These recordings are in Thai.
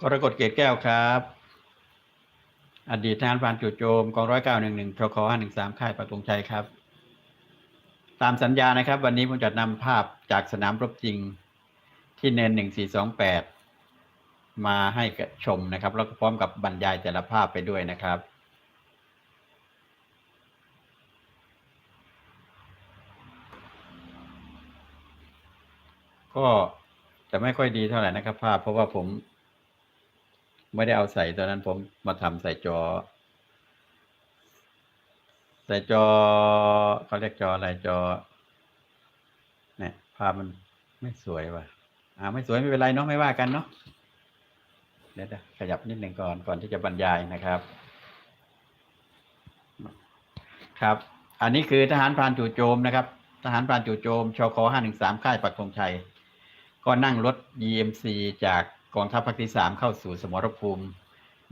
กรกฎเกตแก้วครับ อดีตทหารพรานจู่โจมกองร้อยเก้าหนึ่งหนึ่งชคห้าหนึ่งสามค่ายปักธงชัยครับ ตามสัญญานะครับ วันนี้ผมจะนำภาพจากสนามรบจริงที่เนินหนึ่งสี่สองแปดมาให้ชมนะครับ แล้วก็พร้อมกับบรรยายแต่ละภาพไปด้วยนะครับ ก็จะไม่ค่อยดีเท่าไหร่นะครับ ภาพ เพราะว่าผม ไม่ได้เอาใส่ตอนนั้นผมมาทำใส่จอ ใส่จอเขาเรียกจออะไรจอ เนี่ย ภาพมันไม่สวยว่ะอ่าไม่สวยไม่เป็นไรเนาะไม่ว่ากันเนาะเดี๋ยวขยับนิดหนึ่งก่อนก่อนที่จะบรรยายนะครับ ครับ อันนี้คือทหารพรานจู่โจมนะครับ ทหารพรานจู่โจมชคห้าหนึ่งสามค่ายปักธงชัย ก็นั่งรถ EMC จากกองทัพภาคที่สามเข้าสู่สมรภูมิ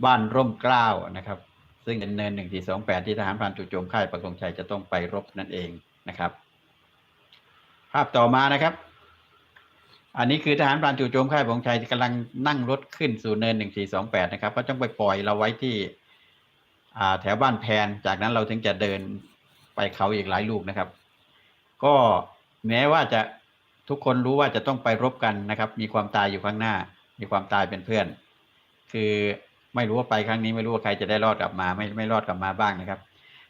บ้านร่มเกล้านะครับ ซึ่งเป็นเนินหนึ่งที่สองแปดที่ทหารพรานจู่โจมค่ายปักธงชัยจะต้องไปรบนั่นเองนะครับ ภาพต่อมานะครับ อันนี้คือทหารพรานจู่โจมค่ายปักงชัยกำลังนั่งรถขึ้นสู่เนินหนึ่งสี่สองแปดนะครับก็ต้องไปปล่อยเราไว้ที่แถวบ้านแพนจากนั้นเราถึงจะเดินไปเขาอีกหลายลูกนะครับ ก็แม้ว่าจะ ทุกคนรู้ว่าจะต้องไปรบกันนะครับ มีความตายอยู่ข้างหน้า มีความตายเป็นเพื่อน คือไม่รู้ว่าไปครั้งนี้ไม่รู้ว่าใครจะได้รอดกลับมา ไม่ไม่รอดกลับมาบ้างนะครับ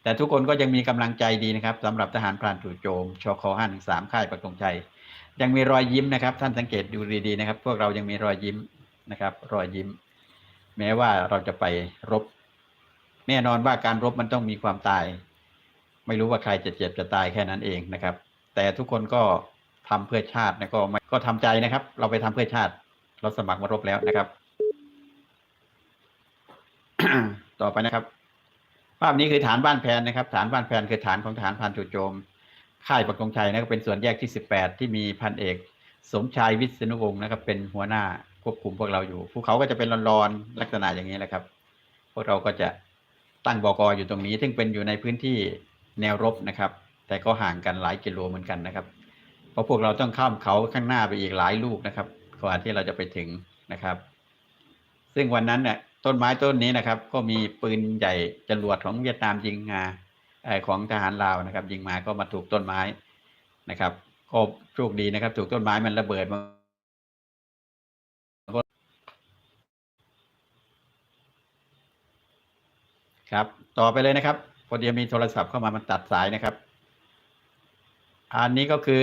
แต่ทุกคนก็ยังมีกำลังใจดีนะครับสำหรับทหารพรานจู่โจมชคห้าหนึ่งสามค่ายปักธงชัยยังมีรอยยิ้มนะครับ ท่านสังเกตดูดีๆนะครับ พวกเรายังมีรอยยิ้มนะครับ รอยยิ้ม แม้ว่าเราจะไปรบ แน่นอนว่าการรบมันต้องมีความตาย ไม่รู้ว่าใครจะเจ็บจะตายแค่นั้นเองนะครับ แต่ทุกคนก็ ทำเพื่อชาตินะก็ไม่ก็ทำใจนะครับ เราไปทำเพื่อชาติ เราสมัครมารบแล้วนะครับ ต่อไปนะครับ ภาพนี้คือฐานบ้านแพนนะครับ ฐานบ้านแพนคือฐานของทหารพรานจู่โจม ค่ายปักธงชัยนะครับเป็นส่วนแยกที่18ที่มีพันเอก สมชายวิษณุวงศ์นะครับ เป็นหัวหน้าควบคุมพวกเราอยู่ภูเขาก็จะเป็นรอนๆลักษณะอย่างนี้แหละครับ พวกเราก็จะตั้งบกออยู่ตรงนี้ ซึ่งเป็นอยู่ในพื้นที่แนวรบนะครับ แต่ก็ห่างกันหลายกิโลเหมือนกันนะครับ เพราะพวกเราต้องข้ามเขาข้างหน้าไปอีกหลายลูกนะครับกว่าที่เราจะไปถึงนะครับ ซึ่งวันนั้นเนี่ยต้นไม้ต้นนี้นะครับ ก็มีปืนใหญ่จรวดของเวียดนามยิงมาอของทหารลาวนะครับ ยิงมาก็มาถูกต้นไม้นะครับก็โชคดีนะครับ ถูกต้นไม้มันระเบิดมาครับ ต่อไปเลยนะครับพอดีมีโทรศัพท์เข้ามามันตัดสายนะครับ อันนี้ก็คือ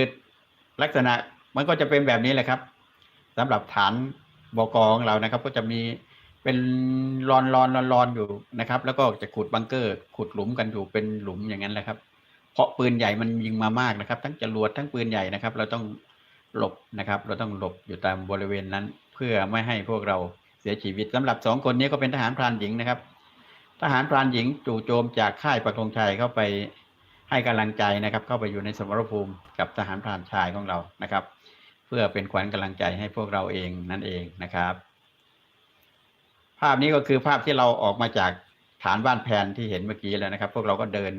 ลักษณะมันก็จะเป็นแบบนี้แหละครับสำหรับฐานบกของเรานะครับ ก็จะมีเป็นรอนรอนรอนรอนอยู่นะครับ แล้วก็จะขุดบังเกอร์ ขุดหลุมกันอยู่เป็นหลุมอย่างนั้นแหละครับ เพราะปืนใหญ่มันยิงมามากนะครับ ทั้งจรวดทั้งปืนใหญ่นะครับ เราต้องหลบนะครับ เราต้องหลบอยู่ตามบริเวณนั้น เพื่อไม่ให้พวกเราเสียชีวิตสำหรับสองคนนี้ก็เป็นทหารพรานหญิงนะครับ ทหารพรานหญิงจู่โจมจากค่ายปักธงชัยเข้าไป ให้กำลังใจนะครับ เข้าไปอยู่ในสมรภูมิกับทหารพรานชายของเรานะครับ เพื่อเป็นขวัญกำลังใจให้พวกเราเองนั่นเองนะครับ ภาพนี้ก็คือภาพที่เราออกมาจากฐานบ้านแพนที่เห็นเมื่อกี้แล้วนะครับ พวกเราก็เดิน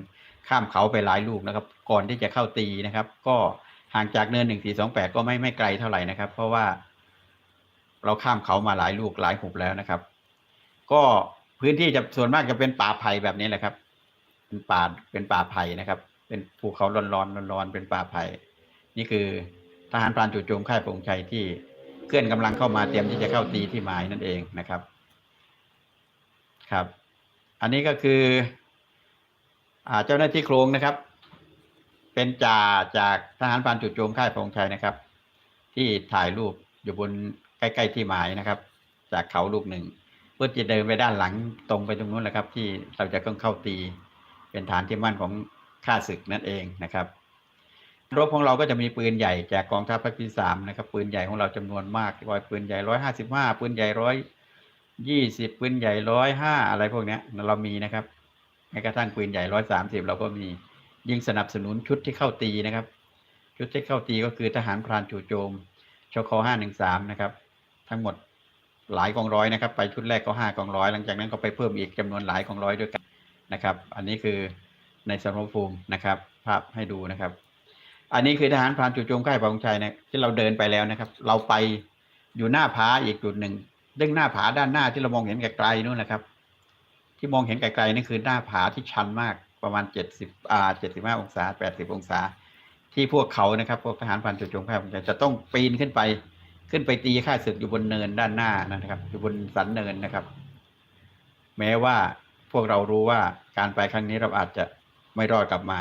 ข้ามเขาไปหลายลูกนะครับ ก่อนที่จะเข้าตีนะครับ ก็ห่างจากเนินหนึ่งสี่สองแปดก็ไม่ไม่ไกลเท่าไหร่นะครับ เพราะว่า เราข้ามเขามาหลายลูกหลายหุบแล้วนะครับ ก็พื้นที่จะส่วนมากจะเป็นป่าไผ่แบบนี้แหละครับ เป็นป่าเป็นป่าไผ่นะครับ เป็นภูเขาร้อนร้อนร้อนๆเป็นป่าไผ่นี่คือทหารพรานจู่โจมค่ายปงชัยที่เคลื่อนกำลังเข้ามาเตรียมที่จะเข้าตีที่หมายนั่นเองนะครับครับ อันนี้ก็คืออ่าเจ้าหน้าที่โครงนะครับ เป็นจ่าจากทหารพรานจู่โจมค่ายปงชัยนะครับ ที่ถ่ายรูปอยู่บนใกล้ๆที่หมายนะครับ จากเขาลูกหนึ่งเพื่อจะเดินไปด้านหลังตรงไปตรงนู้นแหละครับ ที่เราจะต้องเข้าตี เป็นฐานที่มั่นของข้าศึกนั่นเองนะครับรบของเราก็จะมีปืนใหญ่จากกองทัพภาคที่สามนะครับ ปืนใหญ่ของเราจำนวนมากร้อยปืนใหญ่ร้อยห้าสิบห้าปืนใหญ่ร้อยยี่สิบปืนใหญ่ร้อยห้าอะไรพวกนี้เรามีนะครับแม้กระทั่งปืนใหญ่ร้อยสามสิบเราก็มียิงสนับสนุนชุดที่เข้าตีนะครับ ชุดที่เข้าตีก็คือทหารพรานจู่โจมชคห้าหนึ่งสามนะครับ ทั้งหมดหลายกองร้อยนะครับ ไปชุดแรกก็ห้ากองร้อยหลังจากนั้นก็ไปเพิ่มอีกจำนวนหลายกองร้อยด้วยกัน นะครับ อันนี้คือในสมรภูมินะครับ ภาพให้ดูนะครับ อันนี้คือทหารพรานจู่โจมค่ายปองชัยเนี่ยที่เราเดินไปแล้วนะครับ เราไปอยู่หน้าผาอีกจุดหนึ่งดึงหน้าผาด้านหน้าที่เรามองเห็นไกลๆนู่นนะครับ ที่มองเห็นไกลๆนี่คือหน้าผาที่ชันมากประมาณเจ็ดสิบอ่าเจ็ดสิบห้าองศาแปดสิบองศา ที่พวกเขานะครับ พวกทหารพรานจู่โจมค่ายปองชัยจะต้องปีนขึ้นไป ขึ้นไปตีค่าศึกอยู่บนเนินด้านหน้านะครับ อยู่บนสันเนินนะครับ แม้ว่า พวกเรารู้ว่าการไปครั้งนี้เราอาจจะไม่รอดกลับมา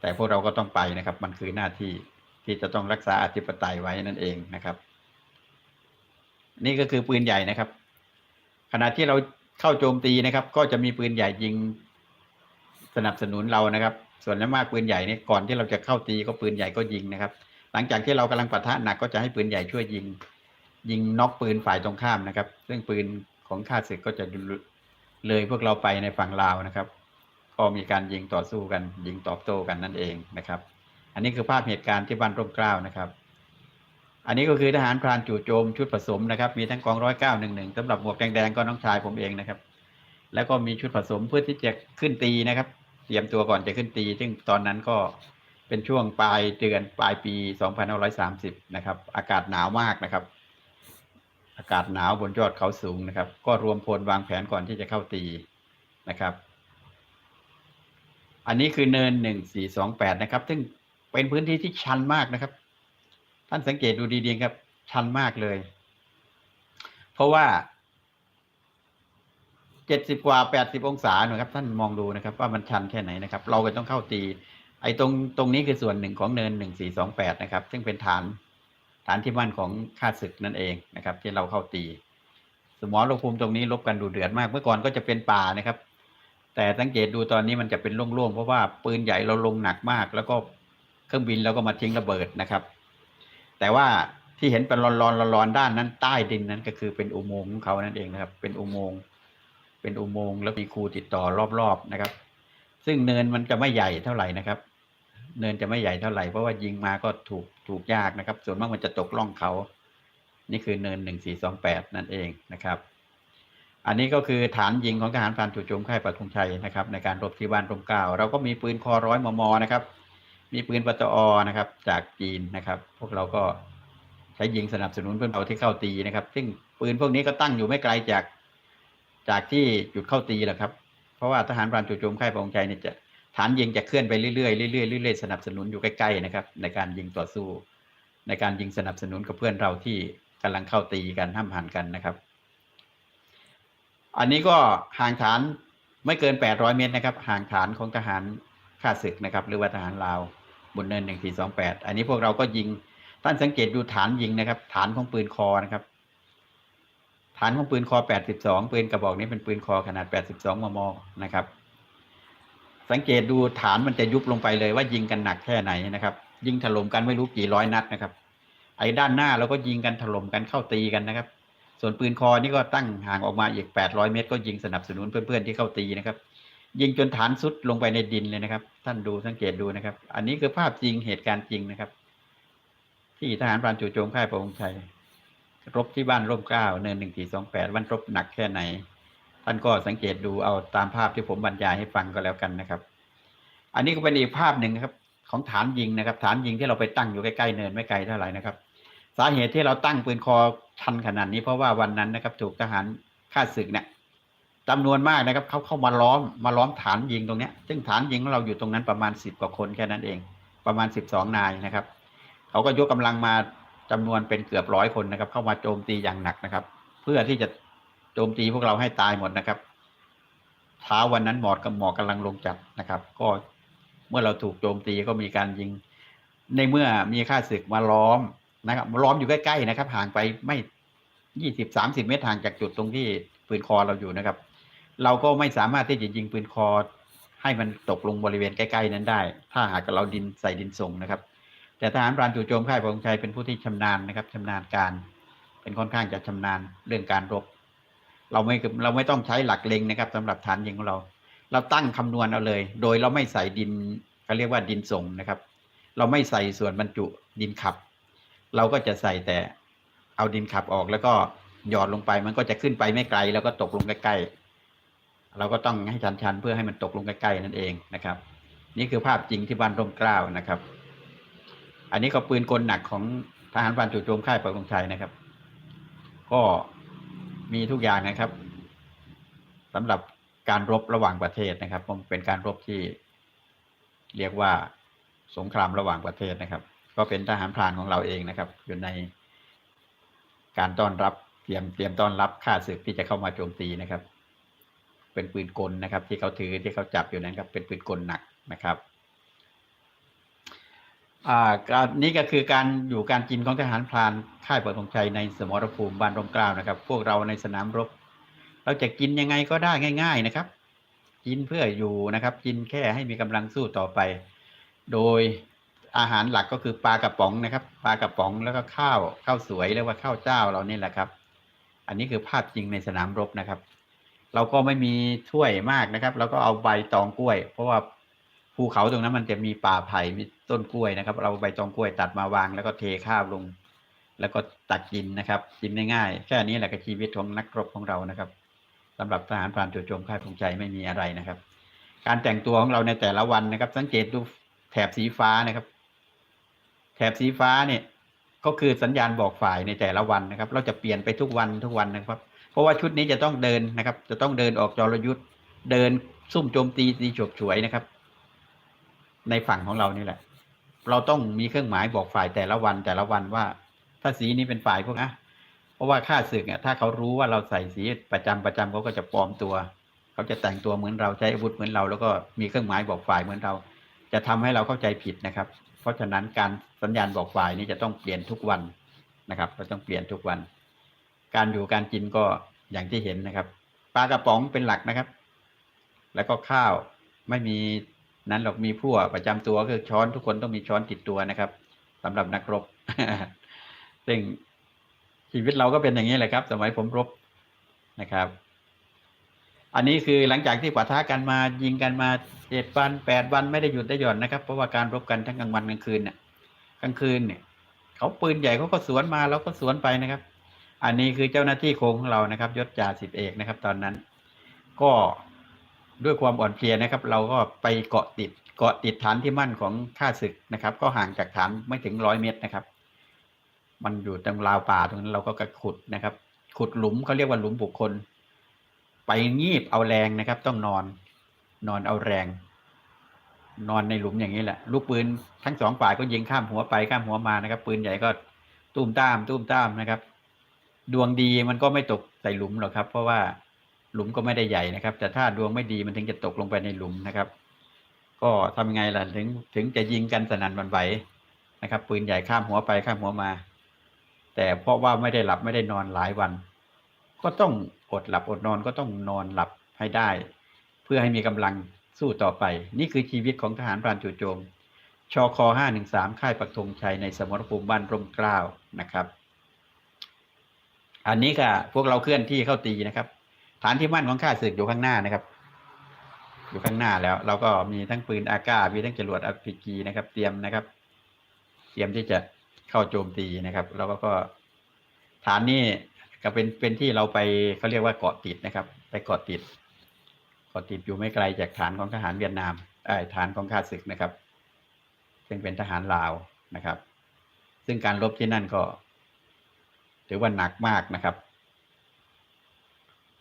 แต่พวกเราก็ต้องไปนะครับ มันคือหน้าที่ที่จะต้องรักษาอธิปไตยไว้นั่นเองนะครับ นี่ก็คือปืนใหญ่นะครับ ขณะที่เราเข้าโจมตีนะครับ ก็จะมีปืนใหญ่ยิงสนับสนุนเรานะครับ ส่วนมากปืนใหญ่นี่ก่อนที่เราจะเข้าตีก็ปืนใหญ่ก็ยิงนะครับ หลังจากที่เรากำลังปะทะหนักก็จะให้ปืนใหญ่ช่วยยิง ยิงน็อกปืนฝ่ายตรงข้ามนะครับ ซึ่งปืนของข้าศึกก็จะ เลยพวกเราไปในฝั่งลาวนะครับ ก็มีการยิงต่อสู้กัน ยิงตอบโต้กันนั่นเองนะครับ อันนี้คือภาพเหตุการณ์ที่บ้านร่มเกล้านะครับ อันนี้ก็คือทหารพรานจู่โจมชุดผสมนะครับ มีทั้งกองร้อยเก้าหนึ่งหนึ่งสำหรับหมวกแดงๆก็น้องชายผมเองนะครับ แล้วก็มีชุดผสมเพื่อที่จะขึ้นตีนะครับ เตรียมตัวก่อนจะขึ้นตี ซึ่งตอนนั้นก็เป็นช่วงปลายเดือนปลายปี 2530 นะครับ อากาศหนาวมากนะครับ อากาศหนาวบนยอดเขาสูงนะครับ ก็รวมพลวางแผนก่อนที่จะเข้าตีนะครับ อันนี้คือเนินหนึ่งสี่สองแปดนะครับ ซึ่งเป็นพื้นที่ที่ชันมากนะครับ ท่านสังเกตดูดีๆครับ ชันมากเลย เพราะว่าเจ็ดสิบกว่าแปดสิบองศาหนะครับ ท่านมองดูนะครับ ว่ามันชันแค่ไหนนะครับ เราก็ต้องเข้าตี ไอ้ตรงตรงนี้คือส่วนหนึ่งของเนินหนึ่งสี่สองแปดนะครับ ซึ่งเป็นฐาน ฐานที่มั่นของข้าศึกนั่นเองนะครับ ที่เราเข้าตี สมรภูมิตรงนี้ลบกันดูเดือดมาก เมื่อก่อนก็จะเป็นป่านะครับ แต่สังเกตดูตอนนี้มันจะเป็นโล่งๆเพราะว่าปืนใหญ่เราลงหนักมาก แล้วก็เครื่องบินเราก็มาทิ้งระเบิดนะครับ แต่ว่าที่เห็นเป็นรอนๆรอนๆด้านนั้นใต้ดินนั้นก็คือเป็นอุโมงค์ของเขานั่นเองนะครับ เป็นอุโมงค์เป็นอุโมงค์แล้วมีคูติดต่อรอบๆนะครับ ซึ่งเนินมันจะไม่ใหญ่เท่าไหร่นะครับ เนินจะไม่ใหญ่เท่าไหร่เพราะว่ายิงมาก็ถูกถูกยากนะครับ ส่วนมากมันจะตกล่องเขา นี่คือเนินหนึ่งสี่สองแปดนั่นเองนะครับ อันนี้ก็คือฐานยิงของทหารพรานจู่โจมค่ายปัทุงชัยนะครับ ในการรบที่บ้านร่มเกล้าเราก็มีปืนคอร้อยมมนะครับ มีปืนปตอนะครับ จากจีนนะครับ พวกเราก็ใช้ยิงสนับสนุนเพื่อนเราที่เข้าตีนะครับ ซึ่งปืนพวกนี้ก็ตั้งอยู่ไม่ไกลจากจากที่จุดเข้าตีแหละครับ เพราะว่าทหารพรานจู่โจมค่ายปัทุงชัยเนี่ยจะ ฐานยิงจะเคลื่อนไปเรื่อยๆเรื่อยๆเรื่อยๆสนับสนุนอยู่ใกล้ๆนะครับ ในการยิงต่อสู้ ในการยิงสนับสนุนกับเพื่อนเราที่กำลังเข้าตีกันห้ามหันกันนะครับ อันนี้ก็ห่างฐานไม่เกิน 800 เมตรนะครับ ห่างฐานของทหารข้าศึกนะครับ หรือว่าทหารลาวบนเนิน 1428 อันนี้พวกเราก็ยิง ท่านสังเกตดูฐานยิงนะครับ ฐานของปืนคอนะครับ ฐานของปืนคอ 82 ปืนกระบอกนี้เป็นปืนคอขนาด 82 มม นะครับ สังเกตดูฐานมันจะยุบลงไปเลยว่ายิงกันหนักแค่ไหนนะครับ ยิงถล่มกันไม่รู้กี่ร้อยนัดนะครับ ไอ้ด้านหน้าเราก็ยิงกันถล่มกันเข้าตีกันนะครับ ส่วนปืนคอนี่ก็ตั้งห่างออกมาอีก 800 เมตร ก็ยิงสนับสนุนเพื่อนๆที่เข้าตีนะครับ ยิงจนฐานสุดลงไปในดินเลยนะครับ ท่านดูสังเกตดูนะครับ อันนี้คือภาพจริงเหตุการณ์จริงนะครับ ที่ทหารพรานจู่โจมค่ายพระองค์ชัยรบที่บ้านร่มเกล้าเนินหนึ่งสี่สองแปดวันรบหนักแค่ไหน ท่านก็สังเกตดูเอาตามภาพที่ผมบรรยายให้ฟังก็แล้วกันนะครับ อันนี้ก็เป็นอีกภาพหนึ่งครับ ของฐานยิงนะครับ ฐานยิงที่เราไปตั้งอยู่ใกล้ๆเนินไม่ไกลเท่าไหร่นะครับ สาเหตุที่เราตั้งปืนคอชันขนาดนี้เพราะว่าวันนั้นนะครับ ถูกทหารข้าศึกเนี่ยจำนวนมากนะครับเขาเข้ามาล้อมมาล้อมฐานยิงตรงเนี้ย ซึ่งฐานยิงของเราอยู่ตรงนั้นประมาณสิบกว่าคนแค่นั้นเอง ประมาณสิบสองนายนะครับเขาก็ยกกำลังมาจำนวนเป็นเกือบร้อยคนนะครับ เข้ามาโจมตีอย่างหนักนะครับ เพื่อที่จะโจมตีพวกเราให้ตายหมดนะครับเช้าวันนั้นหมอดกับหมอกำลังลงจัดนะครับ ก็ เมื่อเราถูกโจมตีก็มีการยิง ในเมื่อมีข้าศึกมาล้อมนะครับล้อมอยู่ใกล้ๆนะครับ ห่างไปไม่ยี่สิบสามสิบเมตรห่างจากจุดตรงที่ปืนคอเราอยู่นะครับ เราก็ไม่สามารถที่จะยิงปืนคอ ให้มันตกลงบริเวณใกล้ๆนั้นได้ ถ้าหากเราดินใส่ดินส่งนะครับ แต่ทหารพรานจู่โจมค่ายพงชัยเป็นผู้ที่ชำนาญนะครับชำนาญการ เป็นค่อนข้างจะชำนาญเรื่องการรบ เราไม่เราไม่ต้องใช้หลักเล็งนะครับสำหรับฐานยิงของเรา เราตั้งคำนวณเอาเลย โดยเราไม่ใส่ดินเขาเรียกว่าดินส่งนะครับ เราไม่ใส่ส่วนบรรจุดินขับ เราก็จะใส่แต่เอาดินขับออกแล้วก็หยอดลงไปมันก็จะขึ้นไปไม่ไกล แล้วก็ตกลงใกล้ๆเราก็ต้องให้ชันๆเพื่อให้มันตกลงใกล้ๆนั่นเองนะครับ นี่คือภาพจริงที่บ้านร่มกล้าวนะครับ อันนี้ก็ปืนกลหนักของทหารพรานจู่โจมค่ายปักงชัยนะครับ ก็มีทุกอย่างนะครับสำหรับ การรบระหว่างประเทศนะครับมันเป็นการรบที่เรียกว่าสงครามระหว่างประเทศนะครับ ก็เป็นทหารพรานของเราเองนะครับ อยู่ในการต้อนรับเตรียมเตรียมต้อนรับข้าศึกที่จะเข้ามาโจมตีนะครับ เป็นปืนกลนะครับ ที่เขาถือที่เขาจับอยู่นั้นครับ เป็นปืนกลหนักนะครับอ่านี้ก็คือการอยู่การกินของทหารพรานค่ายปักธงชัยในสมรภูมิบ้านร่มเกล้านะครับ พวกเราในสนามรบ เราจะกินยังไงก็ได้ง่าย ๆนะครับ กินเพื่ออยู่นะครับ กินแค่ให้มีกำลังสู้ต่อไป โดยอาหารหลักก็คือปลากระป๋องนะครับ ปลากระป๋องแล้วก็ข้าวข้าวสวยเรียกว่าข้าวเจ้าเรานี่แหละครับ อันนี้คือภาพจริงในสนามรบนะครับ เราก็ไม่มีถ้วยมากนะครับ เราก็เอาใบตองกล้วย เพราะว่าภูเขาตรงนั้นมันจะมีป่าไผ่มีต้นกล้วยนะครับ เราใบตองกล้วยตัดมาวาง แล้วก็เทข้าวลง แล้วก็ตักกินนะครับ กินง่ายๆแค่นี้แหละกับชีวิตของนักรบของเรานะครับ สำหรับทหารพรานจู่โจมค่ายพงใจไม่มีอะไรนะครับ การแต่งตัวของเราในแต่ละวันนะครับ สังเกตดูแถบสีฟ้านะครับ แถบสีฟ้าเนี่ยก็คือสัญญาณบอกฝ่ายในแต่ละวันนะครับ เราจะเปลี่ยนไปทุกวันทุกวันนะครับ เพราะว่าชุดนี้จะต้องเดินนะครับ จะต้องเดินออกจรยุทธ์เดินซุ่มโจมตีตีฉกฉวยนะครับ ในฝั่งของเรานี่แหละ เราต้องมีเครื่องหมายบอกฝ่ายแต่ละวันแต่ละวันว่า ถ้าสีนี้เป็นฝ่ายพวกนะ ราะว่าข้าศึกเนี่ยถ้าเขารู้ว่าเราใส่สีประจำประจำเขาก็จะปลอมตัว เขาจะแต่งตัวเหมือนเราใช้อาวุธเหมือนเรา แล้วก็มีเครื่องหมายบอกฝ่ายเหมือนเรา จะทำให้เราเข้าใจผิดนะครับ เพราะฉะนั้นการสัญญาณบอกฝ่ายนี้จะต้องเปลี่ยนทุกวันนะครับเราต้องเปลี่ยนทุกวัน การอยู่การกินก็อย่างที่เห็นนะครับปลากระป๋องเป็นหลักนะครับ แล้วก็ข้าวไม่มีนั้นหรอกมีพั่วประจำตัวคือช้อนทุกคนต้องมีช้อนติดตัวนะครับสำหรับนักรบซึ่ง ชีวิตเราก็เป็นอย่างนี้แหละครับ สมัยผมรบนะครับ อันนี้คือหลังจากที่ปะทะกันมายิงกันมาเจ็ดวันแปดวันไม่ได้หยุดได้หย่อนนะครับ เพราะว่าการรบกันทั้งกลางวันกลางคืนเนี่ยกลางคืนเนี่ยเขาปืนใหญ่เขาก็สวนมาเราก็สวนไปนะครับ อันนี้คือเจ้าหน้าที่โคงของเรานะครับยศจ่าสิบเอกนะครับ ตอนนั้น ก็ด้วยความอ่อนเพลียนะครับ เราก็ไปเกาะติดเกาะติดฐานที่มั่นของข้าศึกนะครับ ก็ห่างจากฐานไม่ถึงร้อยเมตรนะครับ มันอยู่ตรงราวป่าตรงนั้นเราก็กระขุดนะครับ ขุดหลุมเขาเรียกว่าหลุมบุคคล ไปงีบเอาแรงนะครับ ต้องนอน นอนเอาแรง นอนในหลุมอย่างนี้แหละ ลูกปืนทั้งสองฝ่ายก็ยิงข้ามหัวไปข้ามหัวมานะครับ ปืนใหญ่ก็ตุ้มตามตุ้มตามนะครับ ดวงดีมันก็ไม่ตกใส่หลุมหรอกครับ เพราะว่าหลุมก็ไม่ได้ใหญ่นะครับ แต่ถ้าดวงไม่ดีมันถึงจะตกลงไปในหลุมนะครับ ก็ทำยังไงล่ะถึงถึงจะยิงกันสนั่นวันไหวนะครับ ปืนใหญ่ข้ามหัวไปข้ามหัวมา แต่เพราะว่าไม่ได้หลับไม่ได้นอนหลายวัน ก็ต้องอดหลับอดนอนก็ต้องนอนหลับให้ได้ เพื่อให้มีกำลังสู้ต่อไป นี่คือชีวิตของทหารพรานจู่โจมชค513 ค่ายปักธงชัยในสมรภูมิบ้านร่มเกล้านะครับ อันนี้ค่ะพวกเราเคลื่อนที่เข้าตีนะครับ ฐานที่มั่นของข้าศึกอยู่ข้างหน้านะครับ อยู่ข้างหน้าแล้ว เราก็มีทั้งปืนอากาศมีทั้งจรวดอ p พีจีนะครับ เตรียมนะครับ เตรียมที่จะ เข้าโจมตีนะครับ แล้วก็ฐานนี้ก็เป็นเป็นที่เราไปเขาเรียกว่าเกาะติดนะครับ ไปเกาะติดเกาะติดอยู่ไม่ไกลจากฐานของทหารเวียดนามไอ้ฐานของข้าศึกนะครับ ซึ่งเป็นทหารลาวนะครับ ซึ่งการรบที่นั่นก็ถือว่าหนักมากนะครับ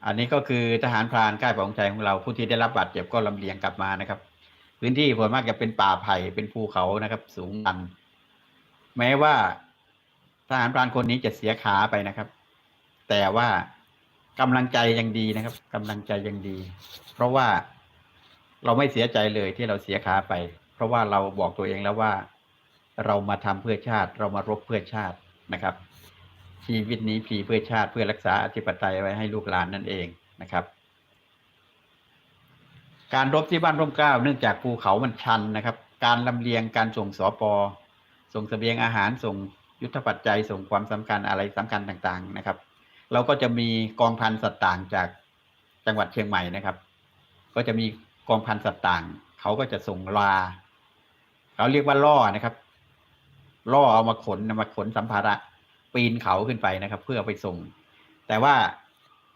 อันนี้ก็คือทหารพรานค่ายปองใจของเราผู้ที่ได้รับบาดเจ็บก็ลำเลียงกลับมานะครับ พื้นที่ส่วนมากจะเป็นป่าไผ่เป็นภูเขานะครับ สูงชัน แม้ว่าทหารพรานคนนี้จะเสียขาไปนะครับ แต่ว่ากำลังใจยังดีนะครับกำลังใจยังดี เพราะว่าเราไม่เสียใจเลยที่เราเสียขาไป เพราะว่าเราบอกตัวเองแล้วว่า เรามาทำเพื่อชาติ เรามารบเพื่อชาตินะครับ ชีวิตนี้พีเพื่อชาติเพื่อรักษาอธิปไตยไว้ให้ลูกหลานนั่นเองนะครับ การรบที่บ้านร่มเกล้าเนื่องจากภูเขามันชันนะครับ การลำเลียงการส่งสอปอ ส่งเสบียงอาหารส่งยุทธปัจจัยส่งความสำคัญอะไรสำคัญต่างๆนะครับ เราก็จะมีกองพันสัตว์ต่างจากจังหวัดเชียงใหม่นะครับ ก็จะมีกองพันสัตว์ต่างเขาก็จะส่งลาเขาเรียกว่าล่อนะครับ ล่อเอามาขนมาขนสัมภาระปีนเขาขึ้นไปนะครับ เพื่อไปส่ง แต่ว่า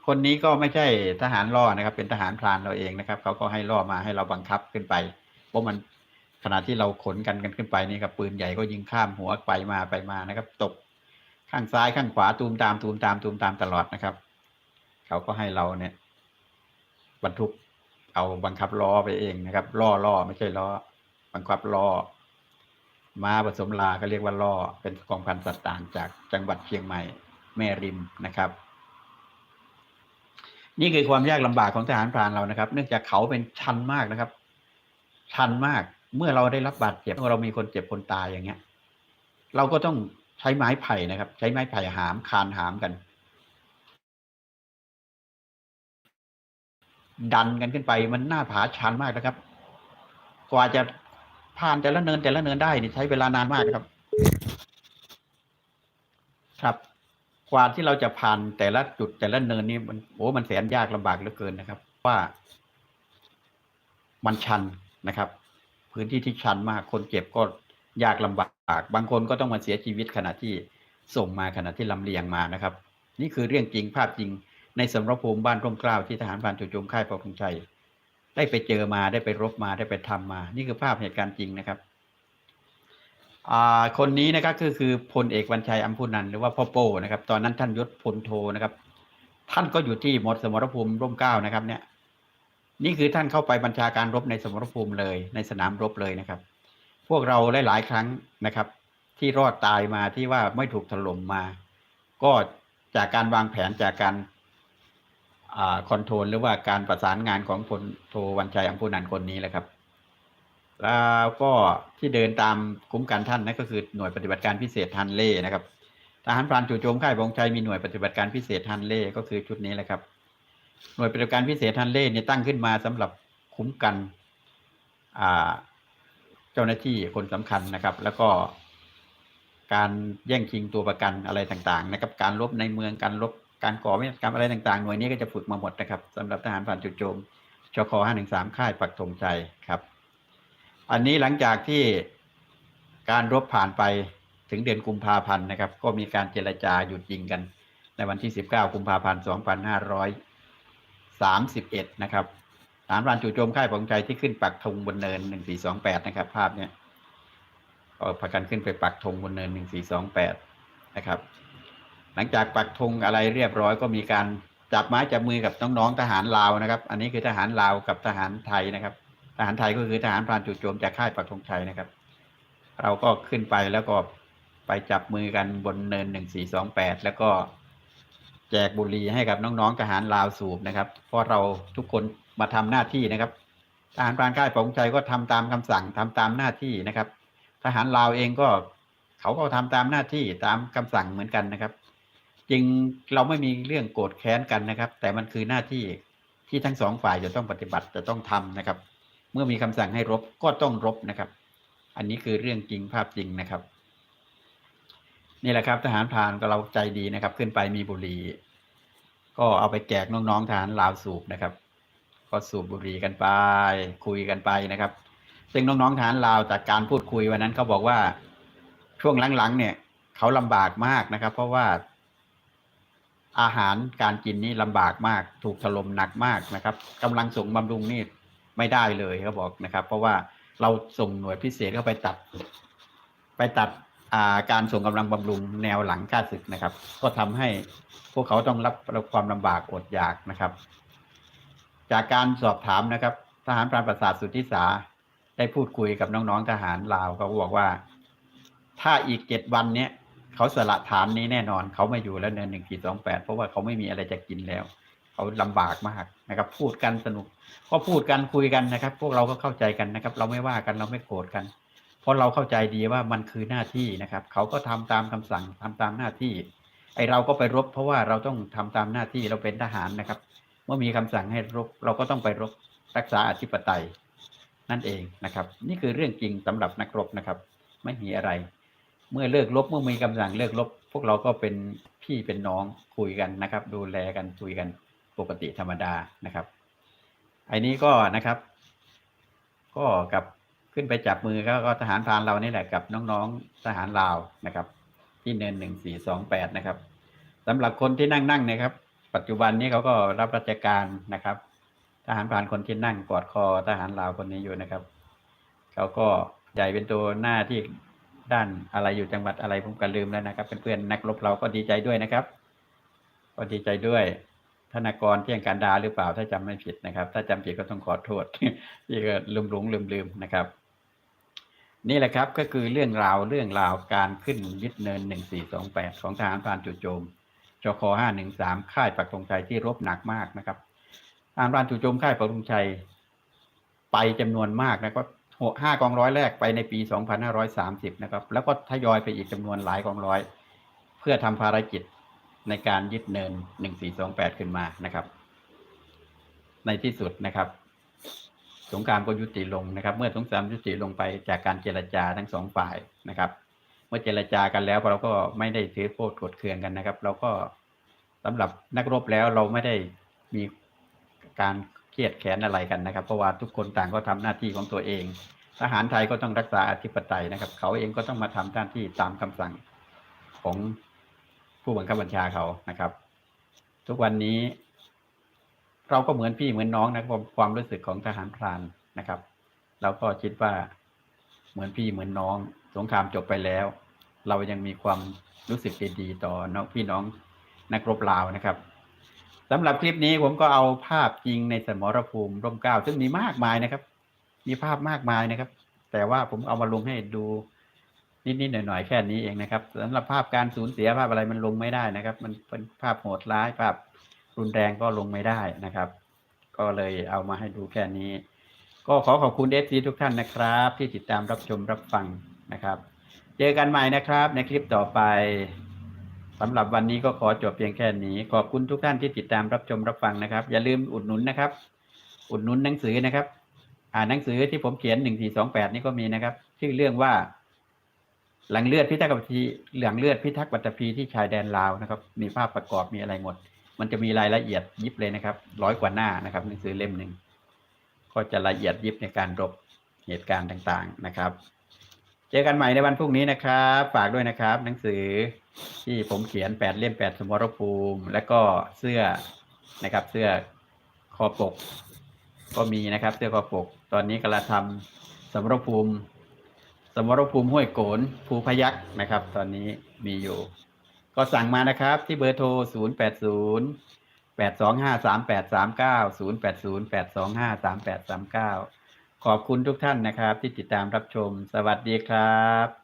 คนนี้ก็ไม่ใช่ทหารล่อนะครับ เป็นทหารพรานเราเองนะครับเขาก็ให้ล่อมาให้เราบังคับขึ้นไปเพราะมัน ขณะที่เราขนกันกันขึ้นไปนี่ครับปืนใหญ่ก็ยิงข้ามหัวไปมาไปมานะครับ ตกข้างซ้ายข้างขวาตูมตามตูมตามตูมตามตลอดนะครับ เขาก็ให้เราเนี่ย บรรทุกเอาบังคับล้อไปเองนะครับล่อล่อไม่ใช่ล้อบังคับล้อม้าผสมลาก็เรียกว่าล่อเป็นกองพันสัตว์ต่างจากจังหวัดเชียงใหม่แม่ริมนะครับ นี่คือความยากลำบากของทหารพรานเรานะครับ เนื่องจากเขาเป็นชันมากนะครับ ชันมาก เมื่อเราได้รับบาดเจ็บเมื่อเรามีคนเจ็บคนตายอย่างเงี้ย เราก็ต้องใช้ไม้ไผ่นะครับ ใช้ไม้ไผ่หามคานหามกัน ดันกันขึ้นไปมันหน้าผาชันมากนะครับ กว่าจะผ่านแต่ละเนินแต่ละเนินได้นี่ใช้เวลานานมากนะครับ ครับกว่าที่เราจะผ่านแต่ละจุดแต่ละเนินนี่มันโอ้มันแสนยากลำบากเหลือเกินนะครับ ว่ามันชันนะครับ พื้นที่ที่ชันมากคนเจ็บก็ยากลำบาก บางคนก็ต้องมาเสียชีวิตขณะที่ส่งมาขณะที่ลำเลียงมานะครับ นี่คือเรื่องจริงภาพจริงในสมรภูมิบ้านร่มเกล้าที่ทหารพรานจู่โจมค่ายปกคงชัยได้ไปเจอมาได้ไปรบมาได้ไปทำมา นี่คือภาพเหตุการณ์จริงนะครับอ่าคนนี้นะครับก็คือพลเอกวันชัยอัมพุนันหรือว่าพ่อโป้นะครับ ตอนนั้นท่านยศพลโทนะครับ ท่านก็อยู่ที่หมดสมรภูมิร่มเกล้านะครับเนี่ย นี่คือท่านเข้าไปบัญชาการรบในสมรภูมิเลย ในสนามรบเลยนะครับ พวกเราหลาย ๆ ครั้งนะครับ ที่รอดตายมาที่ว่าไม่ถูกถล่มมา ก็จากการวางแผนจากการอคอนโทรลหรือว่าการประสานงานของพลโทวันชัยอัมพุนันคนนี้แหละครับ แล้วก็ที่เดินตามคุ้มกันท่านนั่นก็คือหน่วยปฏิบัติการพิเศษฮันเล่นะครับทหารพรานจู่โจมค่ายบงชัยมีหน่วยปฏิบัติการพิเศษฮันเล่ก็คือชุดนี้แหละครับ หน่วยปฏิบัติการพิเศษฮันเล่เนี่ยตั้งขึ้นมาสำหรับคุ้มกันอ่าเจ้าหน้าที่คนสำคัญนะครับ แล้วก็การแย่งชิงตัวประกันอะไรต่างๆ นะครับ การรบในเมืองการรบการก่อวิศกรรมอะไรต่างๆ หน่วยนี้ก็จะฝึกมาหมดนะครับสำหรับทหารผ่านจุดโจมชค513ค่ายปักธงชัยครับ อันนี้หลังจากที่การรบผ่านไปถึงเดือนกุมภาพันธ์นะครับ ก็มีการเจรจาหยุดยิงกัน ในวันที่19กุมภาพันธ์2531นะครับฐานพรานจู่โจมค่ายปกครองชัยที่ขึ้นปักธงบนเนิน1428นะครับ ภาพเนี้ยก็พากันขึ้นไปปักธงบนเนิน1428นะครับ หลังจากปักธงอะไรเรียบร้อยก็มีการจับไม้จับมือกับน้องๆทหารลาวนะครับ อันนี้คือทหารลาวกับทหารไทยนะครับ ทหารไทยก็คือทหารพรานจู่โจมจากค่ายปักธงชัยนะครับ เราก็ขึ้นไปแล้วก็ไปจับมือกันบนเนิน1428แล้วก็ แจกบุหรี่ให้กับน้องๆทหารลาวสูบนะครับ เพราะเราทุกคนมาทำหน้าที่นะครับทหารพรานค่ายปักธงชัยก็ทำตามคำสั่งทำตามหน้าที่นะครับ ทหารลาวเองก็เขาก็ทำตามหน้าที่ตามคำสั่งเหมือนกันนะครับจริงเราไม่มีเรื่องโกรธแค้นกันนะครับ แต่มันคือหน้าที่ที่ทั้งสองฝ่ายจะต้องปฏิบัติจะต้องทำนะครับ เมื่อมีคำสั่งให้รบก็ต้องรบนะครับ อันนี้คือเรื่องจริงภาพจริงนะครับ นี่แหละครับ ทหารพรานก็เราใจดีนะครับ ขึ้นไปมีบุหรี่ก็เอาไปแจกน้องๆทหารลาวสูบนะครับ ก็สูบบุหรี่กันไป คุยกันไปนะครับ ซึ่งน้องๆทหารลาวจากการพูดคุยวันนั้นเขาบอกว่าช่วงหลังๆเนี่ยเขาลำบากมากนะครับ เพราะว่าอาหารการกินนี่ลำบากมาก ถูกถล่มหนักมากนะครับกำลังส่งบำรุงนี่ไม่ได้เลยเขาบอกนะครับ เพราะว่าเราส่งหน่วยพิเศษเข้าไปตัด ไปตัด การส่งกำลังบำรุงแนวหลังข้าศึกนะครับ ก็ทำให้พวกเขาต้องรับความลำบากอดอยากนะครับ จากการสอบถามนะครับ ทหารพรานประสาทสุทธิสาได้พูดคุยกับน้องๆทหารลาวเขาบอกว่า ถ้าอีกเจ็ดวันเนี้ยเขาสละฐานนี้แน่นอน เขาไม่อยู่แล้วเนินหนึ่งขีดสองแปดเพราะว่าเขาไม่มีอะไรจะกินแล้ว เขาลำบากมากนะครับ พูดกันสนุก ก็พูดกันคุยกันนะครับ พวกเราก็เข้าใจกันนะครับ เราไม่ว่ากันเราไม่โกรธกัน เพราะเราเข้าใจดีว่ามันคือหน้าที่นะครับ เขาก็ทำตามคำสั่งทำตามหน้าที่ ไอเราก็ไปรบ เพราะว่าเราต้องทำตามหน้าที่เราเป็นทหารนะครับ เมื่อมีคำสั่งให้รบ เราก็ต้องไปรบรักษาอธิปไตย นั่นเองนะครับ นี่คือเรื่องจริงสำหรับนักรบนะครับ ไม่มีอะไร เมื่อเลิกรบเมื่อมีคำสั่งเลิกรบ พวกเราก็เป็นพี่เป็นน้องคุยกันนะครับ ดูแลกันคุยกันปกติธรรมดานะครับไอ้นี้ก็นะครับ ก็กับ ขึ้นไปจับมือก็ก็ทหารพรานเรานี่แหละกับน้องๆทหารลาวนะครับ ที่เนินหนึ่งสี่สองแปดนะครับสำหรับคนที่นั่งนั่งนะครับ ปัจจุบันนี้เขาก็รับราชการนะครับ ทหารพรานคนที่นั่งกอดคอทหารลาวคนนี้อยู่นะครับเขาก็ใหญ่เป็นตัวหน้าที่ด้านอะไรอยู่จังหวัดอะไรผมก็ลืมแล้วนะครับเพื่อนๆนักรบเราก็ดีใจด้วยนะครับก็ดีใจด้วยธนากรเที่ยงการดาหรือเปล่าถ้าจำไม่ผิดนะครับ ถ้าจำผิดก็ต้องขอโทษที่ก็ลืมหลงลืมลืมนะครับ นี่แหละครับก็คือเรื่องราวเรื่องราวการขึ้นยึดเนินหนึ่งสี่สองแปดของทหารพรานจู่โจมจคห้าหนึ่งสามค่ายปักธงชัยที่รบหนักมากนะครับทหารพรานจู่โจมค่ายปักธงชัยไปจำนวนมากนะครับหกห้ากองร้อยแรกไปในปี 2530 นะครับ แล้วก็ทยอยไปอีกจำนวนหลายกองร้อย เพื่อทำภารกิจในการยึดเนิน 1428 ขึ้นมานะครับ ในที่สุดนะครับ สงครามก็ยุติลงนะครับ เมื่อสงครามยุติลงไปจากการเจรจาทั้งสองฝ่ายนะครับ เมื่อเจรจากันแล้วเราก็ไม่ได้ถือโทษกดเคืองกันนะครับ เราก็สำหรับนักรบแล้วเราไม่ได้มีการเครียดแค้นอะไรกันนะครับเพราะว่าทุกคนต่างก็ทำหน้าที่ของตัวเอง ทหารไทยก็ต้องรักษาอธิปไตยนะครับ เขาเองก็ต้องมาทำหน้าที่ตามคำสั่งของผู้บังคับบัญชาเขานะครับ ทุกวันนี้ เราก็เหมือนพี่เหมือนน้องนะครับความรู้สึกของทหารพรานนะครับ เราก็คิดว่าเหมือนพี่เหมือนน้อง สงครามจบไปแล้ว เรายังมีความรู้สึกดีๆต่อน้องพี่น้องนักรบลาวนะครับสำหรับคลิปนี้ผมก็เอาภาพจริงในสมรภูมิร่มเกล้าซึ่งมีมากมายนะครับ มีภาพมากมายนะครับ แต่ว่าผมเอามาลงให้ดูนิดๆหน่อยๆแค่นี้เองนะครับสำหรับภาพการสูญเสียภาพอะไรมันลงไม่ได้นะครับ มันเป็นภาพโหดร้ายภาพ รุนแรงก็ลงไม่ได้นะครับ ก็เลยเอามาให้ดูแค่นี้ ก็ขอขอบคุณเอฟซีทุกท่านนะครับ ที่ติดตามรับชมรับฟังนะครับ เจอกันใหม่นะครับ ในคลิปต่อไปสำหรับวันนี้ก็ขอจบเพียงแค่นี้ ขอบคุณทุกท่านที่ติดตามรับชมรับฟังนะครับ อย่าลืมอุดหนุนนะครับ อุดหนุนหนังสือนะครับ อ่านหนังสือที่ผมเขียนหนึ่งสี่สองแปดนี่ก็มีนะครับ ชื่อเรื่องว่า หลังเลือดพิทักษ์ปัตตภีหลังเลือดพิทักษ์ปัตตภีที่ชายแดนลาวนะครับ มีภาพประกอบมีอะไรหมด มันจะมีรายละเอียดยิบเลยนะครับ ร้อยกว่าหน้านะครับหนังสือเล่มหนึ่งก็จะละเอียดยิบในการรบเหตุการณ์ต่างๆนะครับ เจอกันใหม่ในวันพรุ่งนี้นะครับ ฝากด้วยนะครับ หนังสือที่ผมเขียนแปดเล่มแปดสมรภูมิ และก็เสื้อนะครับเสื้อคอปก ก็มีนะครับเสื้อคอปก ตอนนี้กำลังทำสมรภูมิ สมรภูมิห้วยโกนภูพยักนะครับ ตอนนี้มีอยู่ ก็สั่งมานะครับ ที่เบอร์โทร 0 8 0 8 2 5 3 8 3 9 0 8 0 8 2 5 3 8 3 9 ขอบคุณทุกท่านนะครับ ที่ติดตามรับชม สวัสดีครับ